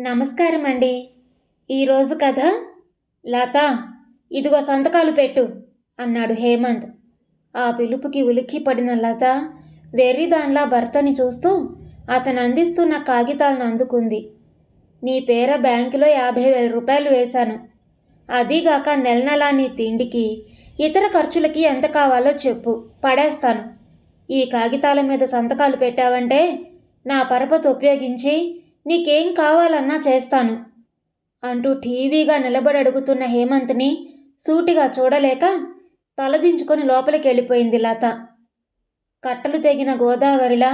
నమస్కారం అండి ఈరోజు కథ లత ఇదిగో సంతకాలు పెట్టు అన్నాడు హేమంత్. ఆ పిలుపుకి ఉలిక్కి పడిన లత వెర్రిదాన్లా భర్తని చూస్తూ అతను అందిస్తున్న కాగితాలను అందుకుంది. నీ పేర బ్యాంకులో యాభై వేల రూపాయలు వేశాను. అదీగాక నెల నెలా నీ తిండికి ఇతర ఖర్చులకి ఎంత కావాలో చెప్పు పడేస్తాను. ఈ కాగితాల మీద సంతకాలు పెట్టావంటే నా పరపతి ఉపయోగించి నీకేం కావాలన్నా చేస్తాను అంటూ టీవీగా నిలబడి అడుగుతున్న హేమంత్ని సూటిగా చూడలేక తలదించుకొని లోపలికి వెళ్ళిపోయింది లత. కట్టలు తెగిన గోదావరిలా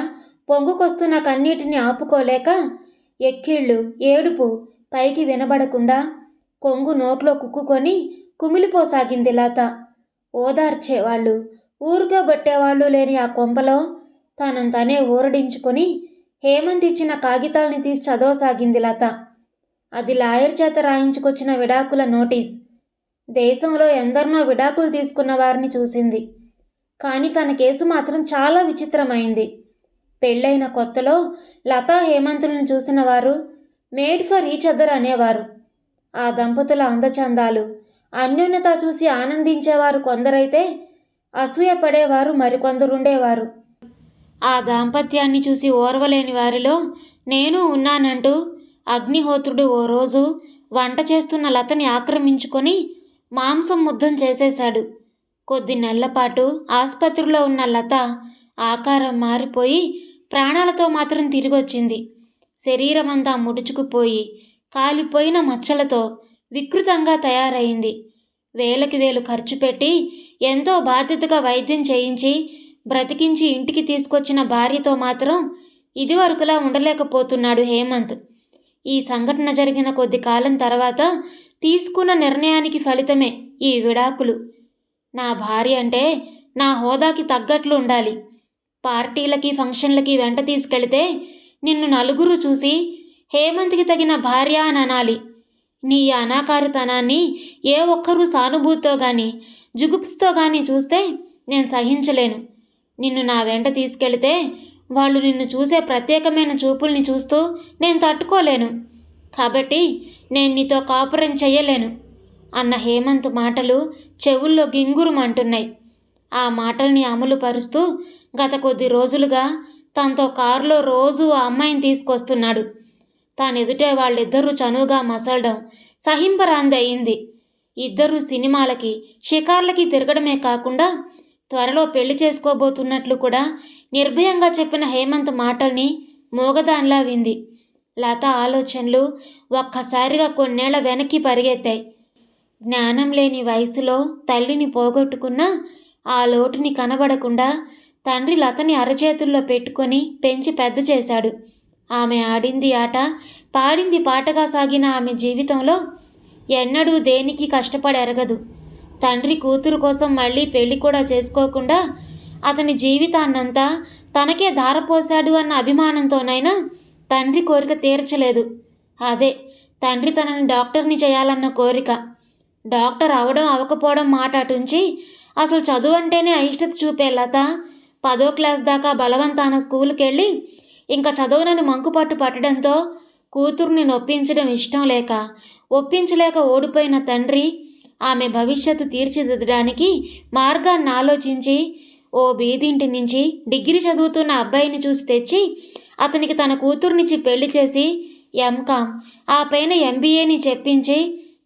పొంగుకొస్తున్న కన్నీటిని ఆపుకోలేక ఎక్కిళ్ళు ఏడుపు పైకి వినబడకుండా కొంగు నోట్లో కుక్కుకొని కుమిలిపోసాగింది లత. ఓదార్చేవాళ్ళు ఊరుగా బట్టేవాళ్ళు లేని ఆ కొంపలో తనంతనే ఊరడించుకొని హేమంత్ ఇచ్చిన కాగితాల్ని తీసి చదవసాగింది లత. అది లాయర్ చేత రాయించుకొచ్చిన విడాకుల నోటీస్. దేశంలో ఎందరినో విడాకులు తీసుకున్న వారిని చూసింది. కానీ తన కేసు మాత్రం చాలా విచిత్రమైంది. పెళ్ళైన కొత్తలో లతా హేమంతులను చూసిన వారు మేడ్ ఫర్ ఈచ్ అదర్ అనేవారు. ఆ దంపతుల అందచందాలు అన్యోన్యత చూసి ఆనందించేవారు కొందరైతే అసూయపడేవారు మరికొందరుండేవారు. ఆ దాంపత్యాన్ని చూసి ఓర్వలేని వారిలో నేను ఉన్నానంటూ అగ్నిహోత్రుడు ఓ రోజు వంట చేస్తున్న లతని ఆక్రమించుకొని మాంసం ముద్దం చేసేశాడు. కొద్ది నెలలపాటు ఆసుపత్రిలో ఉన్న లత ఆకారం మారిపోయి ప్రాణాలతో మాత్రం తిరిగొచ్చింది. శరీరమంతా ముడుచుకుపోయి కాలిపోయిన మచ్చలతో వికృతంగా తయారైంది. వేలకి వేలు ఖర్చు పెట్టి ఎంతో బాధ్యతగా వైద్యం చేయించి బ్రతికించి ఇంటికి తీసుకొచ్చిన భార్యతో మాత్రం ఇదివరకులా ఉండలేకపోతున్నాడు హేమంత్. ఈ సంఘటన జరిగిన కొద్ది కాలం తర్వాత తీసుకున్న నిర్ణయానికి ఫలితమే ఈ విడాకులు. నా భార్య అంటే నా హోదాకి తగ్గట్లు ఉండాలి. పార్టీలకి ఫంక్షన్లకి వెంట తీసుకెళితే నిన్ను నలుగురు చూసి హేమంత్కి తగిన భార్య అని అనాలి. నీ ఈ అనాకారితనాన్ని ఏ ఒక్కరూ సానుభూతితో కానీ జుగుప్స్తో కానీ చూస్తే నేను సహించలేను. నిన్ను నా వెంట తీసుకెళితే వాళ్ళు నిన్ను చూసే ప్రత్యేకమైన చూపుల్ని చూస్తూ నేను తట్టుకోలేను. కాబట్టి నేను నీతో కాపురం చెయ్యలేను అన్న హేమంత్ మాటలు చెవుల్లో గింగురుమంటున్నాయి. ఆ మాటల్ని అమలు పరుస్తూ గత కొద్ది రోజులుగా తనతో కారులో రోజు ఆ అమ్మాయిని తీసుకొస్తున్నాడు. తానెదుటే వాళ్ళిద్దరూ చనువుగా మసలడం సహింపరాంది అయింది. ఇద్దరూ సినిమాలకి షికార్లకి తిరగడమే కాకుండా త్వరలో పెళ్ళి చేసుకోబోతున్నట్లు కూడా నిర్భయంగా చెప్పిన హేమంత్ మాటల్ని మోగదాన్లా వింది. లత ఆలోచనలు ఒక్కసారిగా కొన్నేళ్ళ వెనక్కి పరిగెత్తాయి. జ్ఞానం లేని వయసులో తల్లిని పోగొట్టుకున్న ఆ లోటుని కనబడకుండా తండ్రి లతని అరచేతుల్లో పెట్టుకొని పెంచి పెద్ద చేశాడు. ఆమె ఆడింది ఆట పాడింది పాటగా సాగిన ఆమె జీవితంలో ఎన్నడూ దేనికి కష్టపడి ఎరగదు తండ్రి కూతురు కోసం మళ్ళీ పెళ్ళి కూడా చేసుకోకుండా అతని జీవితాన్నంతా తనకే ధారపోశాడు అన్న అభిమానంతోనైనా తండ్రి కోరిక తీర్చలేదు. అదే తండ్రి తనని డాక్టర్ని చేయాలన్న కోరిక. డాక్టర్ అవడం అవకపోవడం మాట అటుంచి అసలు చదువు అంటేనే అయిష్టత చూపే లత పదో క్లాస్ దాకా బలవంతాన స్కూల్కి వెళ్ళి ఇంకా చదవనని మంకుపట్టు పట్టడంతో కూతుర్ని నొప్పించడం ఇష్టం లేక ఒప్పించలేక ఓడిపోయిన తండ్రి ఆమె భవిష్యత్తు తీర్చిదిద్దడానికి మార్గాన్ని ఆలోచించి ఓ బీదింటి నుంచి డిగ్రీ చదువుతున్న అబ్బాయిని చూసి తెచ్చి అతనికి తన కూతుర్నిచ్చి పెళ్ళి చేసి ఎంకామ్ ఆ పైన ఎంబీఏని చెప్పించి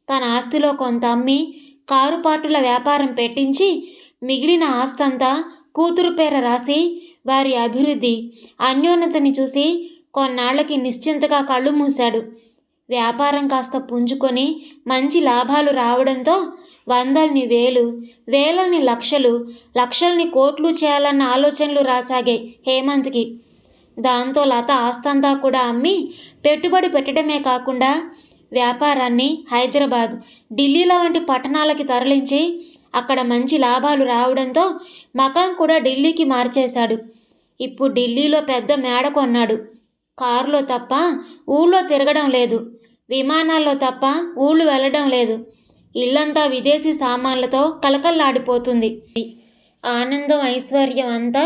తన ఆస్తిలో కొంత అమ్మి కారు పార్టుల వ్యాపారం పెట్టించి మిగిలిన ఆస్తంతా కూతురు పేర రాసి వారి అభివృద్ధి అన్యోన్నతని చూసి కొన్నాళ్ళకి నిశ్చింతగా కళ్ళు మూశాడు. వ్యాపారం కాస్త పుంజుకొని మంచి లాభాలు రావడంతో వందల్ని వేలు వేలని లక్షలు లక్షల్ని కోట్లు చేయాలన్న ఆలోచనలు రాసాగాయి హేమంత్కి. దాంతో లత ఆస్తంతా కూడా అమ్మి పెట్టుబడి పెట్టడమే కాకుండా వ్యాపారాన్ని హైదరాబాద్ ఢిల్లీలో వంటి పట్టణాలకి తరలించి అక్కడ మంచి లాభాలు రావడంతో మకాం కూడా ఢిల్లీకి మార్చేశాడు. ఇప్పుడు ఢిల్లీలో పెద్ద మేడ కొన్నాడు. కారులో తప్ప ఊళ్ళో తిరగడం లేదు. విమానాల్లో తప్ప ఊళ్ళు వెళ్ళడం లేదు. ఇల్లంతా విదేశీ సామాన్లతో కలకల్లాడిపోతుంది ఆనందం ఐశ్వర్యం అంతా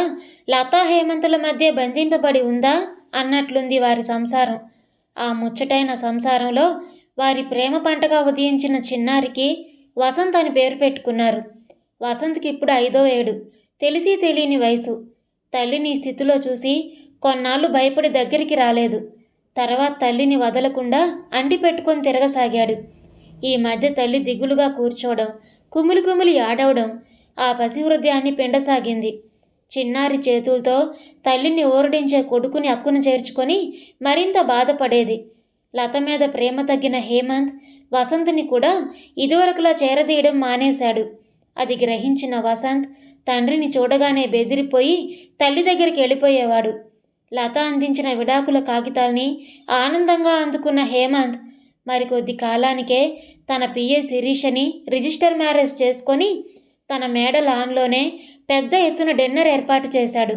లతా హేమంతుల మధ్య బంధింపబడి ఉందా అన్నట్లుంది వారి సంసారం. ఆ ముచ్చటైన సంసారంలో వారి ప్రేమ పంటగా ఉదయించిన చిన్నారికి వసంత్ అని పేరు పెట్టుకున్నారు. వసంత్కి ఇప్పుడు ఐదో ఏడు. తెలిసి తెలియని వయసు. తల్లిని స్థితిలో చూసి కొన్నాళ్ళు భయపడి దగ్గరికి రాలేదు. తర్వాత తల్లిని వదలకుండా అంటి పెట్టుకొని తిరగసాగాడు. ఈ మధ్య తల్లి దిగులుగా కూర్చోవడం కుమిలి కుమిలి ఆడవడం ఆ పసిహృదయాన్ని పిండసాగింది. చిన్నారి చేతులతో తల్లిని ఊరడించే కొడుకుని అక్కును చేర్చుకొని మరింత బాధపడేది. లత మీద ప్రేమ తగ్గిన హేమంత్ వసంత్ని కూడా ఇదివరకులా చేరదీయడం మానేశాడు. అది గ్రహించిన వసంత్ తండ్రిని చూడగానే బెదిరిపోయి తల్లి దగ్గరికి వెళ్ళిపోయేవాడు. లత అందించిన విడాకుల కాగితాల్ని ఆనందంగా అందుకున్న హేమంత్ మరికొద్ది కాలానికే తన పిఏ శిరీషని రిజిస్టర్ మ్యారేజ్ చేసుకొని తన మేడ లాన్లోనే పెద్ద ఎత్తున డిన్నర్ ఏర్పాటు చేశాడు.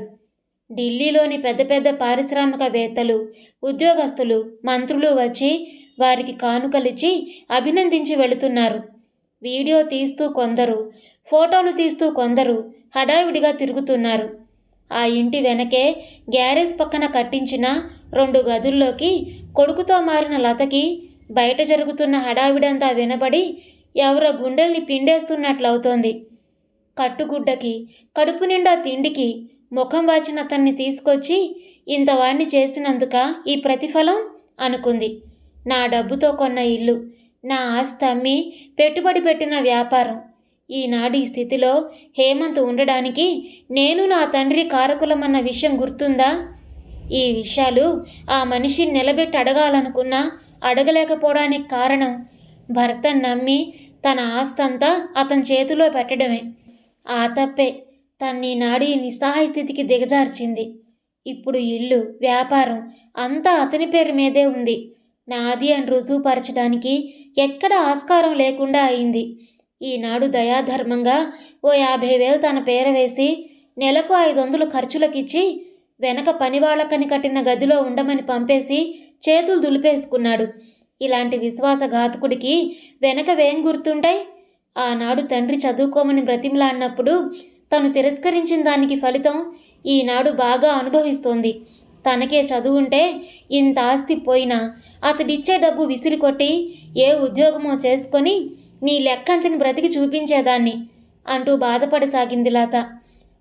ఢిల్లీలోని పెద్ద పెద్ద పారిశ్రామికవేత్తలు ఉద్యోగస్తులు మంత్రులు వచ్చి వారికి కానుకలిచ్చి అభినందించి వెళుతున్నారు. వీడియో తీస్తూ కొందరు ఫోటోలు తీస్తూ కొందరు హడావిడిగా తిరుగుతున్నారు. ఆ ఇంటి వెనకే గ్యారేజ్ పక్కన కట్టించిన రెండు గదుల్లోకి కొడుకుతో మారిన లతకి బయట జరుగుతున్న హడావిడంతా వినబడి ఎవరో గుండెల్ని పిండేస్తున్నట్లవుతోంది. కట్టుగుడ్డకి కడుపు నిండా తిండికి ముఖం వాచిన అతన్ని తీసుకొచ్చి ఇంతవాణ్ణి చేసినందుక ఈ ప్రతిఫలం? అనుకుంది. నా డబ్బుతో కొన్న ఇల్లు నా ఆస్తి అమ్మి పెట్టుబడి పెట్టిన వ్యాపారం ఈనాడు ఈ స్థితిలో హేమంత్ ఉండడానికి నేను నా తండ్రి కారకులమన్న విషయం గుర్తుందా? ఈ విషయాలు ఆ మనిషిని నిలబెట్టి అడగాలనుకున్నా అడగలేకపోవడానికి కారణం భర్తను నమ్మి తన ఆస్తంతా అతని చేతిలో పెట్టడమే. ఆ తప్పే. తన్ని నాడి నిస్సహాయ స్థితికి దిగజార్చింది. ఇప్పుడు ఇల్లు వ్యాపారం అంతా అతని పేరు మీదే ఉంది. నాది అని రుజువుపరచడానికి ఎక్కడ ఆస్కారం లేకుండా అయింది. ఈనాడు దయాధర్మంగా ఓ యాభై వేలు తన పేర వేసి నెలకు ఐదు వందలు ఖర్చులకిచ్చి వెనక పనివాళ్ళకని కట్టిన గదిలో ఉండమని పంపేసి చేతులు దులిపేసుకున్నాడు. ఇలాంటి విశ్వాసఘాతకుడికి వెనక వేం గుర్తుంటాయి ఆనాడు తండ్రి చదువుకోమని బ్రతిమలాడినప్పుడు తను తిరస్కరించిన దానికి ఫలితం ఈనాడు బాగా అనుభవిస్తోంది. తనకే చదువుంటే ఇంత ఆస్తి పోయినా అతడిచ్చే డబ్బు విసిరికొట్టి ఏ ఉద్యోగమో చేసుకొని నీ లెక్కంతని బ్రతికి చూపించేదాన్ని అంటూ బాధపడసాగింది లత.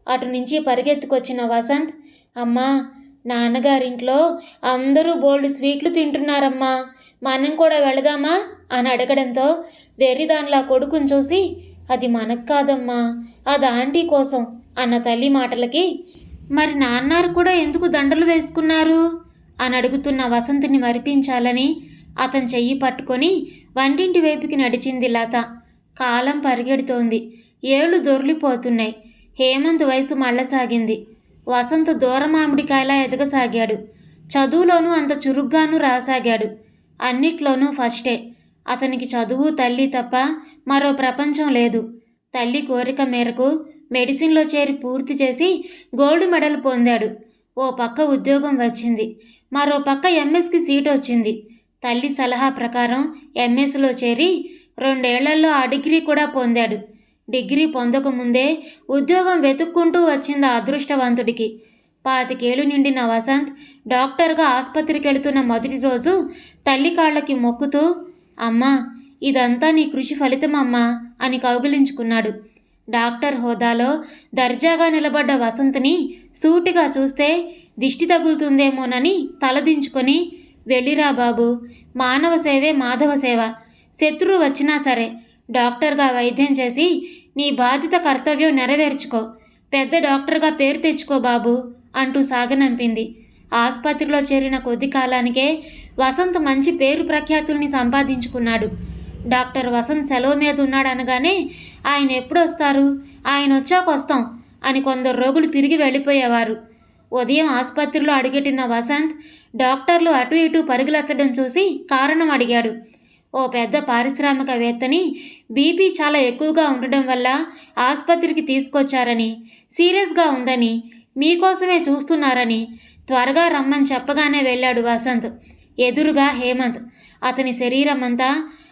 అటు నుంచి పరిగెత్తుకొచ్చిన వసంత్ అమ్మా నాన్నగారింట్లో అందరూ బోల్డ్ స్వీట్లు తింటున్నారమ్మా మనం కూడా వెళదామా అని అడగడంతో వెర్రిదానిలా కొడుకుని చూసి అది మనకు కాదమ్మా అది ఆంటీ కోసం అన్న తల్లి మాటలకి మరి నాన్నారు కూడా ఎందుకు దండలు వేసుకున్నారు? అని అడుగుతున్న వసంతిని మరిపించాలని అతని చెయ్యి పట్టుకొని వంటింటి వైపుకి నడిచింది లత. కాలం పరిగెడుతోంది. ఏళ్ళు దొర్లిపోతున్నాయి. హేమంత్ వయసు మళ్ళసాగింది. వసంత్ దూరమామిడికాయలా ఎదగసాగాడు. చదువులోనూ అంత చురుగ్గానూ రాసాగాడు. అన్నిట్లోనూ ఫస్టే. అతనికి చదువు తల్లి తప్ప మరో ప్రపంచం లేదు. తల్లి కోరిక మేరకు మెడిసిన్లో చేరి పూర్తి చేసి గోల్డ్ మెడల్ పొందాడు. ఓ పక్క ఉద్యోగం వచ్చింది. మరో పక్క ఎంఎస్కి సీట్ వచ్చింది తల్లి సలహా ప్రకారం ఎంఎస్లో చేరి రెండేళ్ళలో ఆ డిగ్రీ కూడా పొందాడు. డిగ్రీ పొందకముందే ఉద్యోగం వెతుక్కుంటూ వచ్చింది ఆ అదృష్టవంతుడికి. పాతికేళ్ళు నిండిన వసంత్ డాక్టర్గా ఆసుపత్రికి వెళుతున్న మొదటి రోజు తల్లి కాళ్ళకి మొక్కుతూ అమ్మా ఇదంతా నీ కృషి ఫలితమమ్మా అని కౌగిలించుకున్నాడు. డాక్టర్ హోదాలో దర్జాగా నిలబడ్డ వసంత్ని సూటిగా చూస్తే దిష్టి తగులుతుందేమోనని తలదించుకొని వెళ్ళిరా బాబు. మానవ సేవే మాధవ సేవ. శత్రువు వచ్చినా సరే డాక్టర్గా వైద్యం చేసి నీ బాధిత కర్తవ్యం నెరవేర్చుకో. పెద్ద డాక్టర్గా పేరు తెచ్చుకో బాబు అంటూ సాగనంపింది. ఆసుపత్రిలో చేరిన కొద్ది కాలానికే వసంత్ మంచి పేరు ప్రఖ్యాతుల్ని సంపాదించుకున్నాడు. డాక్టర్ వసంత్ సెలవు మీద ఉన్నాడనగానే ఆయన ఎప్పుడు వస్తారు ఆయన వచ్చాక వస్తాం అని కొందరు రోగులు తిరిగి వెళ్ళిపోయేవారు. ఉదయం ఆసుపత్రిలో అడుగెట్టిన వసంత్ డాక్టర్లు అటు ఇటు పరుగులెత్తడం చూసి కారణం అడిగాడు. ఓ పెద్ద పారిశ్రామికవేత్తని బీపీ చాలా ఎక్కువగా ఉండడం వల్ల ఆసుపత్రికి తీసుకొచ్చారని సీరియస్గా ఉందని మీకోసమే చూస్తున్నారని త్వరగా రమ్మని చెప్పగానే వెళ్ళాడు వసంత్. ఎదురుగా హేమంత్. అతని శరీరం అంతా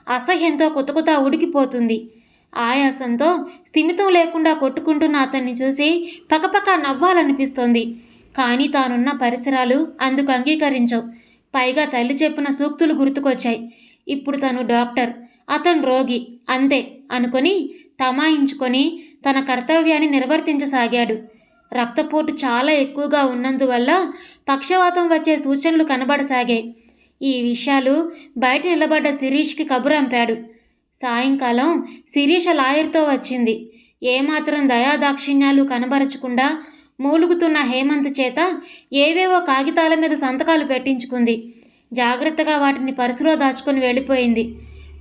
అసహ్యంతో కొత్త ఉడికిపోతుంది. ఆయాసంతో స్థిమితం లేకుండా కొట్టుకుంటున్న అతన్ని చూసి పకపక నవ్వాలనిపిస్తోంది. కానీ తానున్న పరిసరాలు అందుకు అంగీకరించవు. పైగా తల్లి చెప్పిన సూక్తులు గుర్తుకొచ్చాయి. ఇప్పుడు తను డాక్టర్ అతను రోగి అంతే అనుకొని తమాయించుకొని తన కర్తవ్యాన్ని నిర్వర్తించసాగాడు. రక్తపోటు చాలా ఎక్కువగా ఉన్నందువల్ల పక్షవాతం వచ్చే సూచనలు కనబడసాగాయి. ఈ విషయాలు బయట నిలబడ్డ శిరీష్కి కబురంపాడు. సాయంకాలం శిరీష లాయర్తో వచ్చింది. ఏమాత్రం దయాదాక్షిణ్యాలు కనబరచకుండా మూలుగుతున్న హేమంత్ చేత ఏవేవో కాగితాల మీద సంతకాలు పెట్టించుకుంది. జాగ్రత్తగా వాటిని పర్సులో దాచుకొని వెళ్ళిపోయింది.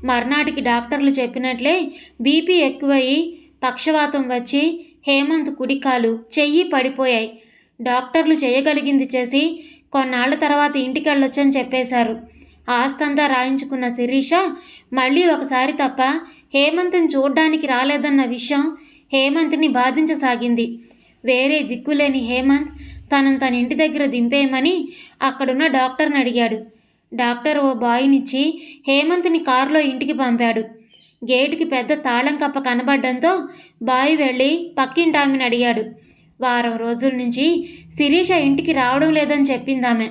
మర్నాటికి డాక్టర్లు చెప్పినట్లే బీపీ ఎక్కువయి పక్షవాతం వచ్చి హేమంత్ కుడికాలు చెయ్యి పడిపోయాయి. డాక్టర్లు చేయగలిగింది చేసి కొన్నాళ్ళ తర్వాత ఇంటికి వెళ్ళొచ్చని చెప్పేశారు. ఆస్తంతా రాయించుకున్న శిరీష మళ్ళీ ఒకసారి తప్ప హేమంత్ని చూడ్డానికి రాలేదన్న విషయం హేమంత్ని బాధించసాగింది. వేరే దిక్కులేని హేమంత్ తనను తన ఇంటి దగ్గర దింపేయమని అక్కడున్న డాక్టర్ని అడిగాడు. డాక్టర్ ఓ బాయ్నిచ్చి హేమంత్ని కారులో ఇంటికి పంపాడు. గేటుకి పెద్ద తాళం కప్ప కనబడడంతో బాయ్ వెళ్ళి పక్కింటి ఆమెను అడిగాడు. వారం రోజుల నుంచి శిరీష ఇంటికి రావడం లేదని చెప్పిందామె.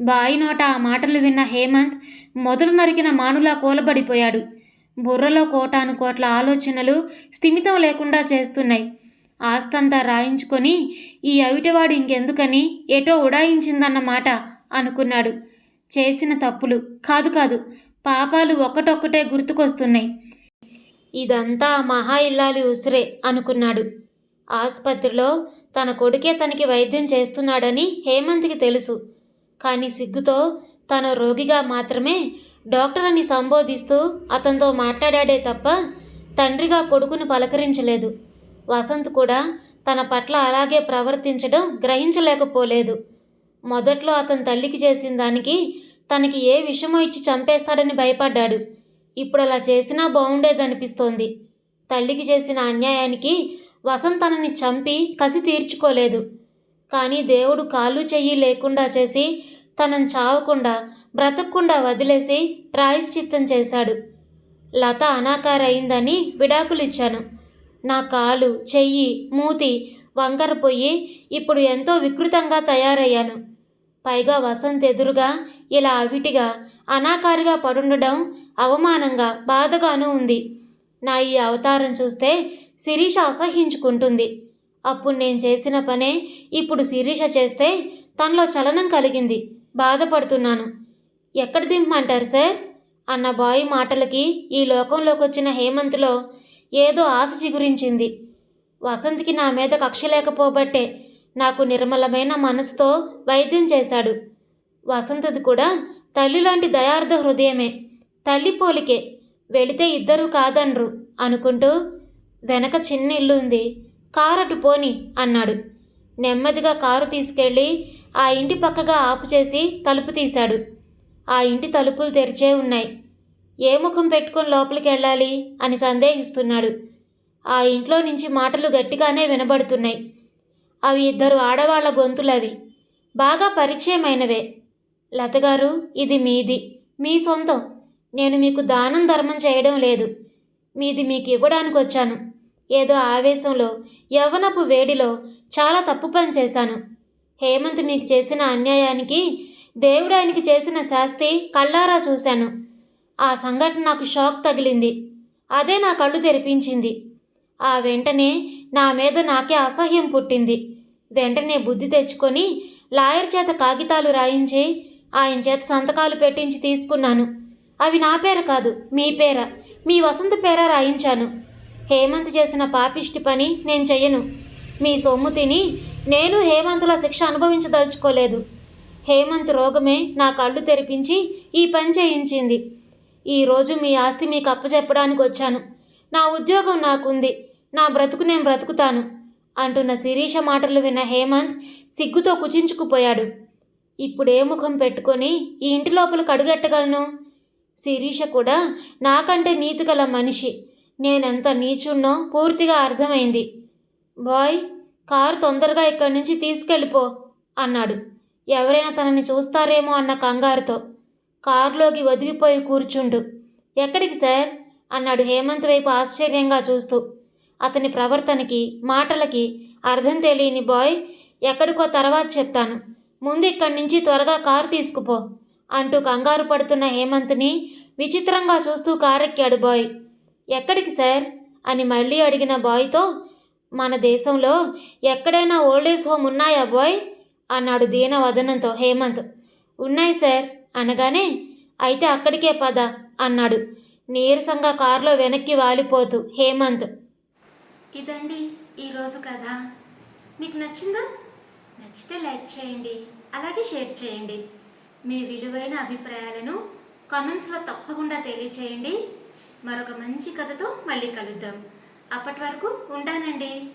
బాయి నోట ఆ మాటలు విన్న హేమంత్ మొదలు నరికిన మానులా కూలబడిపోయాడు. బుర్రలో కోటాను కోట్ల ఆలోచనలు స్థిమితం లేకుండా చేస్తున్నాయి. ఆస్తంతా రాయించుకొని ఈ అవిటవాడు ఇంకెందుకని ఎటో ఉడాయించిందన్నమాట అనుకున్నాడు. చేసిన తప్పులు. కాదు కాదు పాపాలు ఒకటొక్కటే గుర్తుకొస్తున్నాయి. ఇదంతా మహా ఇల్లాలి ఉసురే అనుకున్నాడు. ఆసుపత్రిలో తన కొడుకే తనకి వైద్యం చేస్తున్నాడని హేమంత్కి తెలుసు. కానీ సిగ్గుతో తన రోగిగా మాత్రమే డాక్టర్ అని సంబోధిస్తూ అతనితో మాట్లాడాడే తప్ప తండ్రిగా కొడుకును పలకరించలేదు. వసంత్ కూడా తన పట్ల అలాగే ప్రవర్తించడం గ్రహించలేకపోలేదు. మొదట్లో అతని తల్లికి చేసిన దానికి తనకి ఏ విషమో ఇచ్చి చంపేస్తాడని భయపడ్డాడు. ఇప్పుడు అలా చేసినా బాగుండేదనిపిస్తోంది తల్లికి చేసిన అన్యాయానికి వసంత్ తనని చంపి కసి తీర్చుకోలేదు. కానీ దేవుడు కాళ్ళు చెయ్యి లేకుండా చేసి తనని చావకుండా బ్రతకకుండా వదిలేసి ప్రాయశ్చిత్తం చేశాడు. లత అనాకారైందని విడాకులిచ్చాను. నా కాలు చెయ్యి మూతి వంకర పొయ్యి ఇప్పుడు ఎంతో వికృతంగా తయారయ్యాను. పైగా వసంత్ ఎదురుగా ఇలా అవిటిగా అనాకారిగా పడుండడం అవమానంగా బాధగానూ ఉంది. నా ఈ అవతారం చూస్తే శిరీష అసహించుకుంటుంది అప్పుడు నేను చేసిన పనే ఇప్పుడు శిరీష చేస్తే తనలో చలనం కలిగింది. బాధపడుతున్నాను. ఎక్కడ దింపమంటారు సార్? అన్న బాయ్ మాటలకి ఈ లోకంలోకి వచ్చిన హేమంత్లో ఏదో ఆశ చిగురించింది. వసంత్కి నా మీద కక్ష లేకపోబట్టే నాకు నిర్మలమైన మనసుతో వైద్యం చేశాడు. వసంతది కూడా తల్లి లాంటి దయార్థ హృదయమే. తల్లి పోలికే వెళితే ఇద్దరు కాదనరు అనుకుంటూ వెనక చిన్న ఇల్లు ఉంది. కారటు పోని అన్నాడు. నెమ్మదిగా కారు తీసుకెళ్ళి ఆ ఇంటి పక్కగా ఆపు చేసి తలుపు తీశాడు. ఆ ఇంటి తలుపులు తెరిచే ఉన్నాయి. ఏ ముఖం పెట్టుకుని లోపలికి వెళ్ళాలి అని సందేహిస్తున్నాడు. ఆ ఇంట్లో నుంచి మాటలు గట్టిగానే వినబడుతున్నాయి. అవి ఇద్దరు ఆడవాళ్ళ గొంతులవి. బాగా పరిచయమైనవే. లతగారు ఇది మీది. మీ సొంతం. నేను మీకు దానం ధర్మం చేయడం లేదు. మీది మీకు ఇవ్వడానికి వచ్చాను. ఏదో ఆవేశంలో యవ్వనపు వేడిలో చాలా తప్పు పని చేశాను. హేమంత్ మీకు చేసిన అన్యాయానికి దేవుడు ఆయనకి చేసిన శాస్తి కళ్ళారా చూశాను. ఆ సంఘటన నాకు షాక్ తగిలింది. అదే నా కళ్ళు తెరిపించింది. ఆ వెంటనే నా మీద నాకే అసహ్యం పుట్టింది. వెంటనే బుద్ధి తెచ్చుకొని లాయర్ చేత కాగితాలు రాయించి ఆయన చేత సంతకాలు పెట్టించి తీసుకున్నాను. అవి నా పేర కాదు మీ పేర. మీ వసంత పేర రాయించాను. హేమంత్ చేసిన పాపిష్టి పని నేను చెయ్యను. మీ సొమ్ము తిని నేను హేమంత్లా శిక్ష అనుభవించదలుచుకోలేదు. హేమంత్ రోగమే నా కళ్ళు తెరిపించి ఈ పని చేయించింది. ఈరోజు మీ ఆస్తి మీకు అప్పచెప్పడానికి వచ్చాను. నా ఉద్యోగం నాకుంది. నా బ్రతుకు నేను బ్రతుకుతాను అంటున్న శిరీష మాటలు విన్న హేమంత్ సిగ్గుతో కుచించుకుపోయాడు. ఇప్పుడే ముఖం పెట్టుకొని ఈ ఇంటి లోపల కడుగెట్టగలను శిరీష కూడా నాకంటే నీతి గల మనిషి. నేనెంత నీచున్నో పూర్తిగా అర్థమైంది. బాయ్ కారు తొందరగా ఇక్కడి నుంచి తీసుకెళ్ళిపో అన్నాడు. ఎవరైనా తనని చూస్తారేమో అన్న కంగారుతో. కారులోకి ఒదిగిపోయి కూర్చుండు. ఎక్కడికి సార్? అన్నాడు హేమంత్ వైపు ఆశ్చర్యంగా చూస్తూ. అతని ప్రవర్తనకి మాటలకి అర్థం తెలియని బాయ్ ఎక్కడికో తర్వాత చెప్తాను. ముందు ఇక్కడి నుంచి త్వరగా కారు తీసుకుపో అంటూ కంగారు పడుతున్న హేమంత్ని విచిత్రంగా చూస్తూ కారెక్కాడు బాయ్. ఎక్కడికి సార్? అని మళ్ళీ అడిగిన బాయ్తో మన దేశంలో ఎక్కడైనా ఓల్డేజ్ హోమ్ ఉన్నాయా బాయ్? అన్నాడు దీనవదనంతో హేమంత్. ఉన్నాయి సార్. అనగానే అయితే అక్కడికే పద అన్నాడు. నీరసంగా కారులో వెనక్కి వాలిపోతూ హేమంత్. ఇదండి ఈరోజు కథ. మీకు నచ్చిందా? నచ్చితే లైక్ చేయండి అలాగే షేర్ చేయండి. మీ విలువైన అభిప్రాయాలను కామెంట్స్లో తప్పకుండా తెలియచేయండి. మరొక మంచి కథతో మళ్ళీ కలుద్దాం. అప్పటి వరకు ఉంటానండి.